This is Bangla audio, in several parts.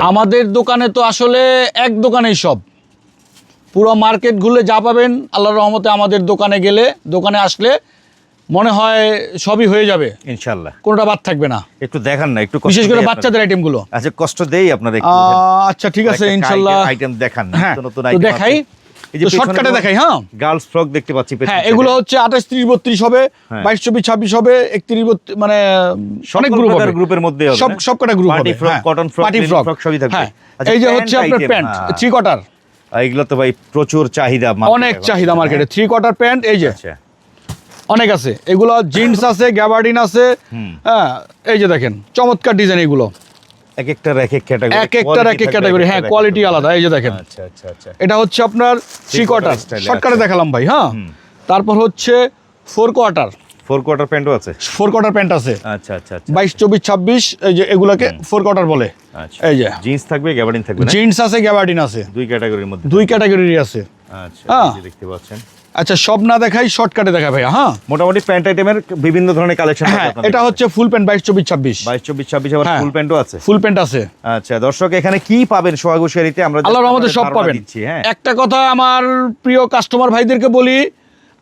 আমাদের দোকানে তো আসলে এক দোকানেই সব। পুরো মার্কেট ঘুরলে যা পাবেন আল্লাহর রহমতে আমাদের দোকানে গেলে দোকানে আসলে মনে হয় সবই হয়ে যাবে। ইনশাল্লাহ কোনটা বাদ থাকবে না। একটু দেখান না একটু বিশেষ করে বাচ্চাদের আইটেমগুলো গুলো। আচ্ছা কষ্ট দেই আপনাদের আচ্ছা ঠিক আছে ইনশাল্লাহ আইটেম দেখান হ্যাঁ তো দেখাই। শর্টকাটে দেখাই হ্যাঁ? গার্লস ফ্রক দেখতে পাচ্ছি হ্যাঁ এগুলো হচ্ছে আঠাশ ত্রিশ বত্রিশ হবে হ্যাঁ। বাইশ চব্বিশ ছাব্বিশ হবে একত্রিশ মানে অনেক গ্রুপ হবে। গ্রুপের মধ্যে সব সব কটা গ্রুপ Party হবে frock, cotton পার্টি ফ্রক সবই থাকবে। এই যে হচ্ছে আপনার প্যান্ট। থ্রি কোয়ার্টার এগুলো তো ভাই প্রচুর চাহিদা অনেক চাহিদা মার্কেটে থ্রি কোয়ার্টার প্যান্ট এই যে। আচ্ছা। অনেক আছে। এগুলো জিন্স আছে গ্যাবার্ডিন আছে হ্যাঁ এই যে দেখেন চমৎকার ডিজাইন এগুলো। এক একটার এক এক ক্যাটাগরি এক একটার এক এক ক্যাটাগরি হ্যাঁ কোয়ালিটি আলাদা এই যে দেখেন। আচ্ছা আচ্ছা আচ্ছা। এটা হচ্ছে আপনার থ্রি কোয়ার্টার শর্টকাটে দেখালাম ভাই হ্যাঁ। তারপর হচ্ছে ফোর কোয়ার্টার ফোর কোয়ার্টার প্যান্টও আছে? ফোর কোয়ার্টার প্যান্ট আছে। আচ্ছা আচ্ছা আচ্ছা। বাইশ চব্বিশ ছাব্বিশ এই যে এগুলাকে ফোর কোয়ার্টার বলে। আচ্ছা। এই যে। জিন্স থাকবে গ্যাবার্ডিন থাকবে জিন্স আছে গ্যাবার্ডিন আছে। দুই ক্যাটাগরির মধ্যে দুই ক্যাটাগরির আছে। আচ্ছা হ্যাঁ। দেখতে পাচ্ছেন। আচ্ছা সব না দেখাই শর্টকাটে দেখাই ভাইয়া হ্যাঁ? মোটামুটি প্যান্ট আইটেমের বিভিন্ন ধরনের কালেকশন হ্যাঁ এটা হচ্ছে ফুল প্যান্ট বাইশ চব্বিশ ছাব্বিশ। বাইশ চব্বিশ ছাব্বিশ আবার। ফুল প্যান্টও আছে। ফুল প্যান্ট আছে। আচ্ছা দর্শক এখানে কি পাবেন সোহাগু শেয়ারিতে আমরা আল্লাহর রহমতে সব পাবেন। হ্যাঁ। একটা কথা আমার প্রিয় কাস্টমার ভাইদেরকে বলি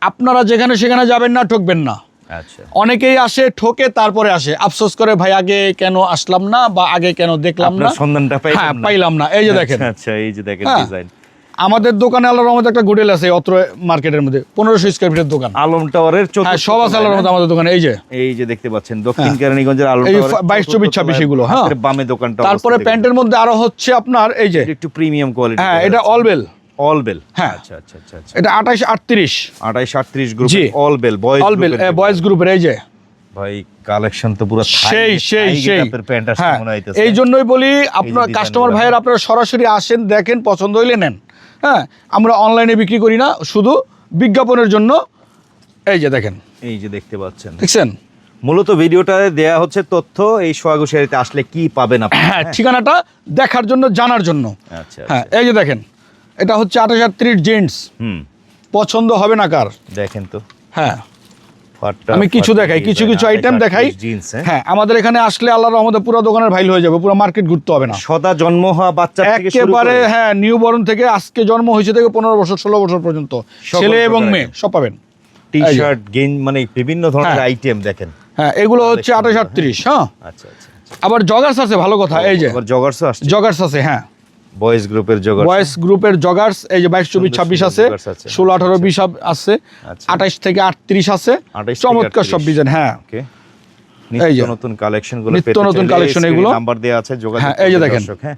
আপনারা যেখানে সেখানে যাবেন না ঠকবেন না। আচ্ছা। অনেকেই আসে ঠকে তারপরে আসে। আফসোস করে ভাই আগে কেন আসলাম না? বা আগে কেন দেখলাম না? সন্ধানটা পাইলাম হ্যাঁ না। এই যে দেখেন। আচ্ছা, আচ্ছা এই যে দেখেন। ডিজাইন আমাদের দোকানে আল্লাহর রহমতে একটা হোটেল আছে অত্র মার্কেটের মধ্যে পনেরোশো স্কোয়ার ফিটের দোকান। আলম টাওয়ারের হ্যাঁ সব আছে আল্লাহর রহমতে আমাদের দোকানে এই যে। এই যে দেখতে পাচ্ছেন দক্ষিণ হ্যাঁ। কেরানীগঞ্জের আলম এই 22, 24, 26 এগুলো, হ্যাঁ। বামে দোকানটা তারপরে প্যান্টের মধ্যে আরও হচ্ছে আপনার এই যে। একটু প্রিমিয়াম কোয়ালিটি হ্যাঁ এটা অলবেল অল বেল হ্যাঁ। আচ্ছা আচ্ছা আচ্ছা এটা আটত্রিশ। 28 38 গ্রুপ জি। অল বেল বয়েজ গ্রুপের এই যে। ভাই কালেকশন তো পুরো সেই সেই হ্যাঁ। এই জন্যই বলি আপনার কাস্টমার ভাইয়ের আপনারা সরাসরি আসেন দেখেন পছন্দ হইলে নেন। হ্যাঁ আমরা অনলাইনে বিক্রি করি না শুধু বিজ্ঞাপনের জন্য। এই যে দেখেন। এই যে দেখতে পাচ্ছেন। দেখছেন? মূলত ভিডিওটা দেয়া হচ্ছে তথ্য এই সোয়াগুশিয়ারিতে আসলে কি পাবেন আপনি? হ্যাঁ ঠিকানাটা দেখার জন্য জানার জন্য। আচ্ছা হ্যাঁ এই যে দেখেন এটা হচ্ছে আঠাশ আটত্রিশ জেন্টস হুম। পছন্দ হবে না কার? দেখেন তো। হ্যাঁ। আমি কিছু দেখাই কিছু কিছু আইটেম দেখাই। হ্যাঁ আমাদের এখানে আসলে আল্লাহ রহমতে পুরো দোকানের ভাইল হয়ে যাবে পুরো মার্কেট ঘুরতে হবে না। সদা জন্ম হওয়া বাচ্চা একেবারে হ্যাঁ নিউ বর্ন থেকে আজকে জন্ম হয়েছে থেকে পনেরো বছর ষোলো বছর পর্যন্ত। ছেলে এবং মেয়ে সব পাবেন। টি শার্ট গেঞ্জ মানে বিভিন্ন ধরনের হ্যাঁ। আইটেম দেখেন। হ্যাঁ এগুলো হচ্ছে আঠাশ আটত্রিশ হ্যাঁ। আচ্ছা আচ্ছা আচ্ছা। আবার জগার্স আছে ভালো কথা এই যে। আবার জগার্সও আসছে। জগার্স আছে হ্যাঁ। বয়েজ গ্রুপের জগার্স বয়েস গ্রুপের জগার্স এই যে বাইশ চব্বিশ ছাব্বিশ আছে ষোলো আঠারো বিশ আছে আচ্ছা। আঠাশ থেকে আটত্রিশ আছে। 28 থেকে চমৎকার সব ডিজাইন হ্যাঁ। এই যে। নতুন কালেকশনগুলো নিত্য নতুন এ এগুলো। নাম্বার দেওয়া আছে যোগাযোগ হ্যাঁ, এই যে দেখেন। হ্যাঁ।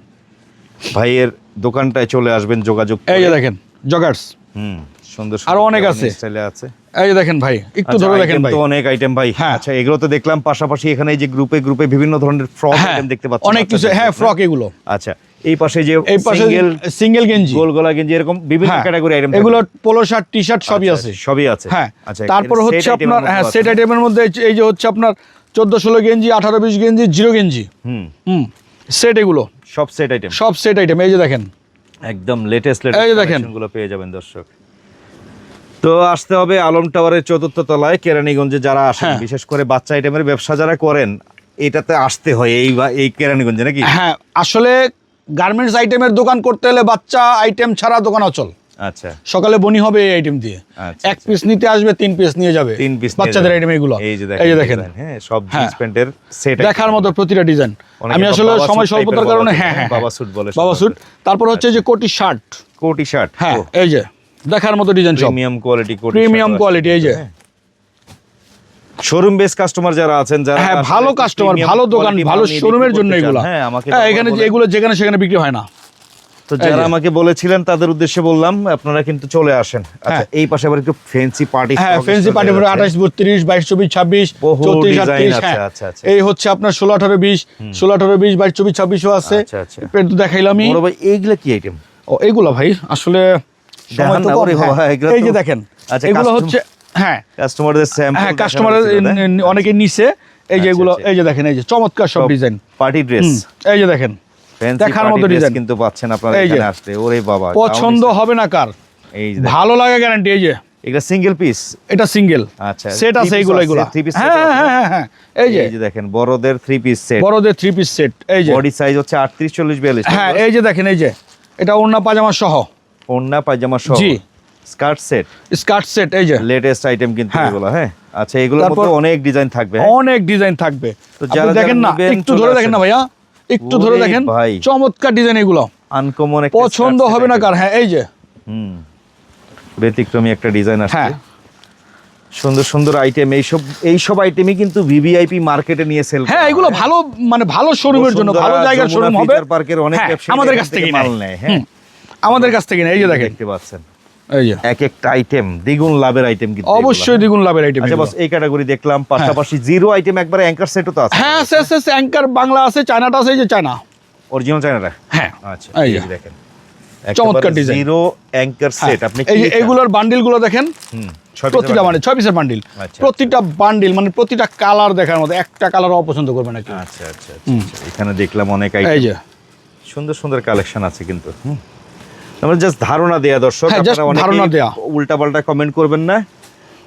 ভাইয়ের দোকানটায় চলে আসবেন যোগাযোগ এই যে দেখেন জগার্স হুম সুন্দর আরও অনেক আছে। স্টাইলে আছে। এই যে দেখেন ভাই একটু আচ্ছা, ধরে দেখেন ভাই। তো অনেক আইটেম ভাই। হ্যাঁ। আচ্ছা এগুলো তো দেখলাম পাশাপাশি এখানে যে গ্রুপে গ্রুপে বিভিন্ন ধরনের ফ্রক হ্যাঁ আইটেম দেখতে পাচ্ছি অনেক কিছু হ্যাঁ ফ্রক এগুলো। আচ্ছা এই পাশে যে এই পাশে সিঙ্গেল সিঙ্গেল গেঞ্জি। গোল গলা গেঞ্জি এরকম বিভিন্ন ক্যাটাগরি আইটেম এগুলো পোলো শার্ট টি শার্ট সবই আছে। সবই আছে। হ্যাঁ আচ্ছা তারপর হচ্ছে আপনার হ্যাঁ সেট আইটেমের মধ্যে এই যে- হচ্ছে আপনার চোদ্দ ষোলো গেঞ্জি আঠারো বিশ গেঞ্জি জিরো গেঞ্জি। হুম। হুম সেট এগুলো। সব সেট আইটেম সব সেট আইটেম এই যে দেখেন। একদম লেটেস্ট এই যে দেখেন। গুলো পেয়ে যাবেন দর্শক। তো আসতে হবে আলম টাওয়ারের চতুর্থ তলায় কেরানীগঞ্জে যারা আসেন হ্যাঁ। বিশেষ করে বাচ্চা আইটেমের ব্যবসা যারা করেন এটাতে আসতে হয় এই বা- এই কেরানীগঞ্জে নাকি? হ্যাঁ আসলে গার্মেন্টস আইটেমের দোকান করতে হলে বাচ্চা আইটেম ছাড়া দোকান অচল। আচ্ছা। সকালে বনি হবে এই আইটেম দিয়ে। আচ্ছা, এক পিস নিতে আসবে তিন পিস নিয়ে যাবে। তিন পিস বাচ্চাদের আইটেম এগুলো। এই যে দেখেন হ্যাঁ সব হ্যাঁ। জিন্স প্যান্টের সেট দেখার মতো প্রতিটা ডিজাইন আমি আসলে সময় স্বল্পতার কারণে হ্যাঁ হ্যাঁ বাবা স্যুট বলে বাবা স্যুট তারপর হচ্ছে যে কোটি শার্ট কোটি শার্ট হ্যাঁ এই যে দেখার মতো ডিজাইন সব। প্রিমিয়াম কোয়ালিটি প্রিমিয়াম কোয়ালিটি এই যে। শোরুম বেস কাস্টমার যারা আছেন যারা হ্যাঁ ভালো কাস্টমার ভালো দোকান ভালো শোরুমের জন্য এগুলো। হ্যাঁ আমাকে হ্যাঁ এখানে এগুলো যেখানে সেখানে বিক্রি হয় না। তো যারা আমাকে বলেছিলেন তাদের উদ্দেশ্যে বললাম আপনারা কিন্তু চলে আসেন। আচ্ছা হ্যাঁ। এই পাশে আবার একটু ফ্যান্সি পার্টি হ্যাঁ ফেন্সি পার্টি চব্বিশ ছাব্বিশ বহু চৌত্রিশ আটত্রিশ হ্যাঁ। আচ্ছা, আচ্ছা। এই হচ্ছে আপনার ষোলো আঠারো বিশ। ষোলো আঠারো বিশ বাইশ চব্বিশ ছাব্বিশও আছে। আচ্ছা, আচ্ছা। পেট তো দেখাইলামই বড় ভাই এইগুলা কি আইটেম ও এইগুলো ভাই আসলে সময় তো হ্যাঁ। এই যে দেখেন আচ্ছা, এগুলো হচ্ছে হ্যাঁ। কাস্টমারদের স্যাম্পল হ্যাঁ কাস্টমারের অনেকে নিছে। এই যে আচ্ছা, এগুলো আচ্ছা। এই যে দেখেন এই যে চমৎকার সব ডিজাইন পার্টি ড্রেস এই যে দেখেন দেখার মতো ডিজাইন কিন্তু পাচ্ছেন আপনারা এখানে আসলে। ওরে বাবা পছন্দ হবে না কার? এই যে ভালো লাগে গ্যারান্টি এই যে। এগুলা সিঙ্গেল পিস এটা সিঙ্গেল আচ্ছা, সেট আছে এইগুলো এগুলো। three piece set হ্যাঁ হ্যাঁ হ্যাঁ হ্যাঁ এই যে। এই যে দেখেন বড়দের থ্রি পিস সেট বড়দের থ্রি পিস সেট এই যে। বডি সাইজ হচ্ছে আটত্রিশ চল্লিশ বিয়াল্লিশ হ্যাঁ এই যে দেখেন এই যে। এটা ওড়না পাজামা সহ। ওন্না পায়জামা সহ। জি। Skirt set? স্কার্ট সেট এই যে। লেটেস্ট আইটেম কিন্তু হ্যাঁ। এগুলো হ্যাঁ? আচ্ছা এগুলোর মধ্যে অনেক ডিজাইন থাকবে হ্যাঁ? অনেক ডিজাইন থাকবে। তো যারা দেখেন না একটু ধরে দেখেন না ভাইয়া একটু ধরে দেখেন চমৎকার ডিজাইন এগুলো। আনকমন পছন্দ হবে না কার হ্যাঁ এই যে। হুম। ব্যতিক্রমী একটা ডিজাইন হ্যাঁ। সুন্দর সুন্দর আইটেম এইসব এইসব আইটেমই কিন্তু ভিভিআইপি মার্কেটে নিয়ে সেল হ্যাঁ এগুলো ভালো মানে ভালো শোরুমের জন্য ভালো জায়গার শোরুম হবে। পার্কের অনেক হ্যাঁ, আমাদের কাছ থেকে মাল নেয়। হ্যাঁ? আমাদের কাছ থেকে এই যে দেখেন। দেখতে পাচ্ছেন। এক একটা আইটেম দ্বিগুণ লাভের আইটেম কিন্তু অবশ্যই দ্বিগুণ লাভের আইটেম হ্যাঁ। আচ্ছা বস এই ক্যাটাগরি দেখলাম পাশাপাশি জিরো আইটেম একবারে অ্যাঙ্কার সেটও তো আছে। হ্যাঁ আছে আছে অ্যাঙ্কার বাংলা আছে চায়নাটা আছে যে চায়না। অরিজিনাল চায়নাটা? হ্যাঁ। আচ্ছা এই দেখেন। চমৎকার design। জিরো অ্যাঙ্কার সেট আপনি হ্যাঁ, এই? এগুলোর বান্ডিলগুলো দেখেন হুম, প্রতিটা বান্ডিল। মানে ছয় পিসের বান্ডিল আচ্ছা, প্রতিটা বান্ডিল মানে প্রতিটা কালার দেখার মতো একটা কালার অপছন্দ করবে না আচ্ছা আচ্ছা আচ্ছা, আচ্ছা। এখানে দেখলাম অনেক এই আইটেম যে। সুন্দর সুন্দর কালেকশন আছে কিন্তু হুম। আমরা জাস্ট ধারণা দেয়া দর্শক হ্যাঁ, কমেন্ট করবেন না।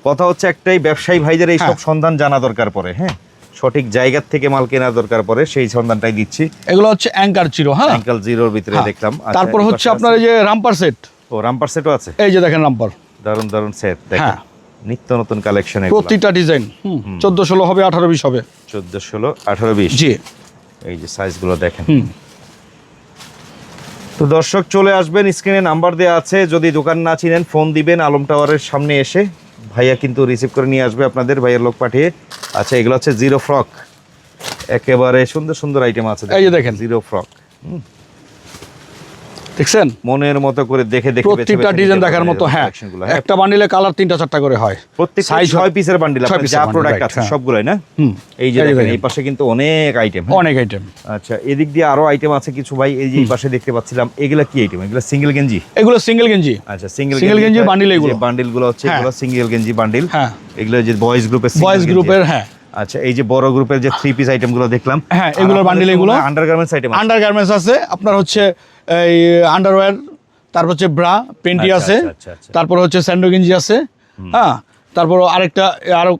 কথা হচ্ছে একটাই ব্যবসায়ী ভাইদের এই সব হ্যাঁ। সন্ধান জানা দরকার পড়ে হ্যাঁ? সঠিক জায়গার থেকে মাল কেনা দরকার পড়ে সেই সন্ধানটাই দিচ্ছি। এগুলো হচ্ছে অ্যাঙ্কার চিরো হ্যাঁ? অ্যাঙ্কেল জিরোর ভিতরে হ্যাঁ। দেখলাম। আচ্ছা, তারপর হচ্ছে আপনার এই যে রামপার সেট ও রামপার সেটও আছে? এই যে দেখেন রামপার দারুণ দারুণ সেট দেখেন। হ্যাঁ। নিত্য নতুন কালেকশন প্রতিটা ডিজাইন চোদ্দ ষোলো হবে আঠারো বিশ হবে। চোদ্দ ষোলো আঠারো বিশ। জি। এই যে সাইজগুলো দেখেন। তো দর্শক চলে আসবেন স্ক্রিনে নাম্বার দেওয়া আছে যদি দোকান না চিনেন ফোন দিবেন আলম টাওয়ারের সামনে এসে। ভাইয়া কিন্তু রিসিভ করে নিয়ে আসবে আপনাদের ভাইয়ের লোক পাঠিয়ে। আচ্ছা এগুলো হচ্ছে জিরো ফ্রক একেবারে সুন্দর সুন্দর আইটেম আছে এই যে দেখেন। জিরো ফ্রক দেখছেন? মনের মতো করে দেখে দেখে প্রত্যেকটা ডিজাইন দেখার মতো হ্যাঁ। হ্যাঁ। একটা বান্ডিলে কালার তিনটা চারটা করে হয়। প্রত্যেক size ছয় পিসের বান্ডিল ছয় যা প্রোডাক্ট আছে হ্যাঁ। সবগুলোই না? এই যে দেখেন। এই পাশে কিন্তু অনেক আইটেম অনেক আইটেম আচ্ছা এদিক দিয়ে আরও আইটেম আছে কিছু ভাই এই যে এই পাশে দেখতে পাচ্ছিলাম এগুলা কি আইটেম এগুলা সিঙ্গেল গেঞ্জি? এগুলো সিঙ্গেল গেঞ্জি। আচ্ছা সিঙ্গেল সিঙ্গেল গেঞ্জির বান্ডিল এগুলো। বান্ডিলগুলো হচ্ছে হ্যাঁ। এগুলো সিঙ্গেল গেঞ্জি বান্ডিল হ্যাঁ। এগুলো যে বয়েজ গ্রুপের বয়েজ গ্রুপের হ্যাঁ। আচ্ছা এই যে বড় গ্রুপের যে থ্রি পিস আইটেমগুলো দেখলাম। হ্যাঁ, এগুলোর বান্ডিল এগুলো। আন্ডারগার্মেন্টস আইটেম আন্ডার গার্মেন্টস আছে। আপনার হচ্ছে এই আন্ডারওয়্যার তারপর হচ্ছে ব্রা পেন্টি আচ্ছা, আছে আচ্ছা, আচ্ছা। তারপর হচ্ছে স্যান্ডো গেঞ্জি আছে হ্যাঁ তারপর আরেকটা আরও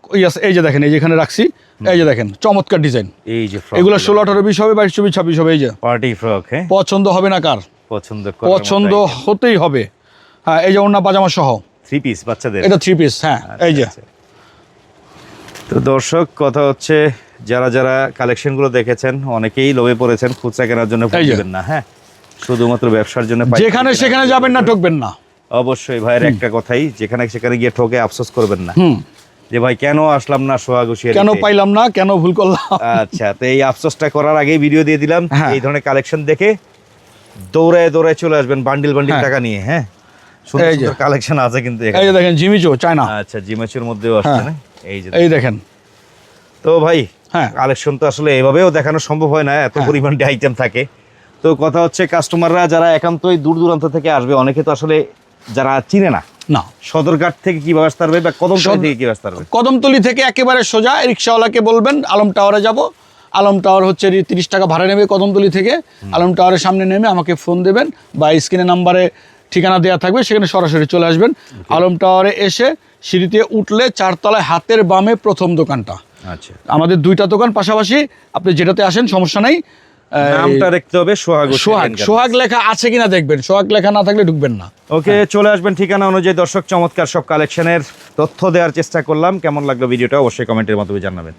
এই যে দেখেন এই যেখানে রাখছি এই যে দেখেন চমৎকার ডিজাইন এই যে এগুলো ষোলো আঠারো বিশ হবে বাইশ চব্বিশ ছাব্বিশ হবে এই যে। পার্টি ফ্রক হ্যাঁ? পছন্দ হবে না কার? পছন্দ পছন্দ হতেই হবে। হ্যাঁ এই যে অন্য পাজামা সহ। থ্রি পিস বাচ্চাদের? এটা থ্রি পিস হ্যাঁ এই যে। তো দর্শক কথা হচ্ছে যারা যারা কালেকশনগুলো দেখেছেন অনেকেই লোভে পড়েছেন খুচরা কেনার জন্য। না হ্যাঁ? শুধুমাত্র ব্যবসার জন্য যেখানে সেখানে যাবেন না ঠকবেন না। অবশ্যই ভাইয়ের একটা কথাই যেখানে সেখানে গিয়ে ঠকে আফসোস করবেন না। যে ভাই কেন আসলাম না সোহাগুছিয়ে কেন পাইলাম না কেন ভুল করলাম? আচ্ছা তো এই আফসোসটা করার আগেই ভিডিও দিয়ে দিলাম। হ্যাঁ। এই ধরনের কালেকশন দেখে দৌড়ায় দৌড়ায় চলে আসবেন বান্ডিল বান্ডিল হ্যাঁ। টাকা নিয়ে হ্যাঁ? সুন্দর কালেকশন আছে কিন্তু এই যে দেখেন জিমিচো চায়না আচ্ছা জিমেচের মধ্যেও আসছে হ্যাঁ। না? এই যে এই দেখেন। তো ভাই হ্যাঁ। কালেকশন তো আসলে এভাবেও দেখানো সম্ভব হয় না এত। পরিমাণ আইটেম থাকে। তো কথা হচ্ছে কাস্টমাররা যারা একান্তই দূর দূরান্ত থেকে আসবে অনেকে তো আসলে যারা চিনে না। না। সদরঘাট থেকে কি ব্যবস্থা পারবে বা কদম সদ- থেকে কি ব্যবস্থা পারবে কদমতলি থেকে একেবারে সোজা রিক্সাওয়ালাকে বলবেন আলম টাওয়ারে যাব। আলম টাওয়ার হচ্ছে তিরিশ টাকা ভাড়া নেবে কদমতলি থেকে। আলম টাওয়ারের সামনে নেমে আমাকে ফোন দেবেন বা স্ক্রিনে নাম্বারে ঠিকানা দেওয়া থাকবে সেখানে সরাসরি চলে আসবেন। আলম টাওয়ারে এসে সিঁড়িতে উঠলে চারতলায় হাতের বামে প্রথম দোকানটা। আচ্ছা। আমাদের দুইটা দোকান পাশাপাশি আপনি যেটাতে আসেন সমস্যা নাই। নামটা দেখতে হবে সোহাগ সোহাগ সোহাগ লেখা আছে কিনা দেখবেন? সোহাগ লেখা না থাকলে ঢুকবেন না। ওকে চলে আসবেন ঠিকানা অনুযায়ী। দর্শক চমৎকার সব কালেকশনের তথ্য দেওয়ার চেষ্টা করলাম। কেমন লাগল ভিডিওটা অবশ্যই কমেন্টের মাধ্যমে জানাবেন।